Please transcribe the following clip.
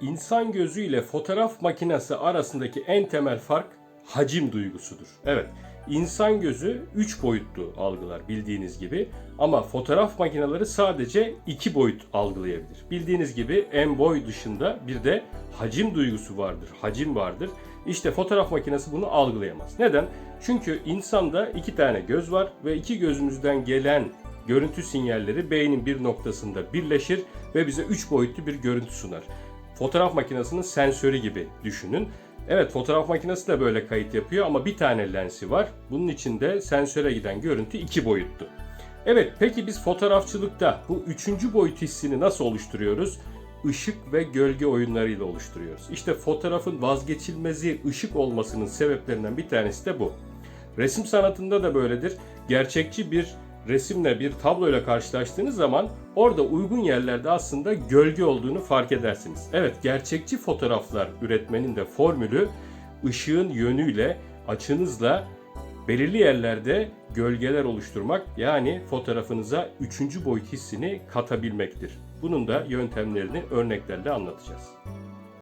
İnsan gözü ile fotoğraf makinesi arasındaki en temel fark hacim duygusudur. Evet, insan gözü 3 boyutlu algılar bildiğiniz gibi ama fotoğraf makineleri sadece 2 boyut algılayabilir. Bildiğiniz gibi en boy dışında bir de hacim duygusu vardır, hacim vardır. İşte fotoğraf makinesi bunu algılayamaz. Neden? Çünkü insanda iki tane göz var ve iki gözümüzden gelen görüntü sinyalleri beynin bir noktasında birleşir ve bize 3 boyutlu bir görüntü sunar. Fotoğraf makinesinin sensörü gibi düşünün. Evet fotoğraf makinesi de böyle kayıt yapıyor ama bir tane lensi var. Bunun içinde sensöre giden görüntü iki boyutlu. Evet peki biz fotoğrafçılıkta bu üçüncü boyut hissini nasıl oluşturuyoruz? Işık ve gölge oyunlarıyla oluşturuyoruz. İşte fotoğrafın vazgeçilmezi ışık olmasının sebeplerinden bir tanesi de bu. Resim sanatında da böyledir. Gerçekçi bir resimle bir tabloyla karşılaştığınız zaman orada uygun yerlerde aslında gölge olduğunu fark edersiniz. Evet gerçekçi fotoğraflar üretmenin de formülü ışığın yönüyle, açınızla belirli yerlerde gölgeler oluşturmak yani fotoğrafınıza üçüncü boyut hissini katabilmektir. Bunun da yöntemlerini örneklerle anlatacağız.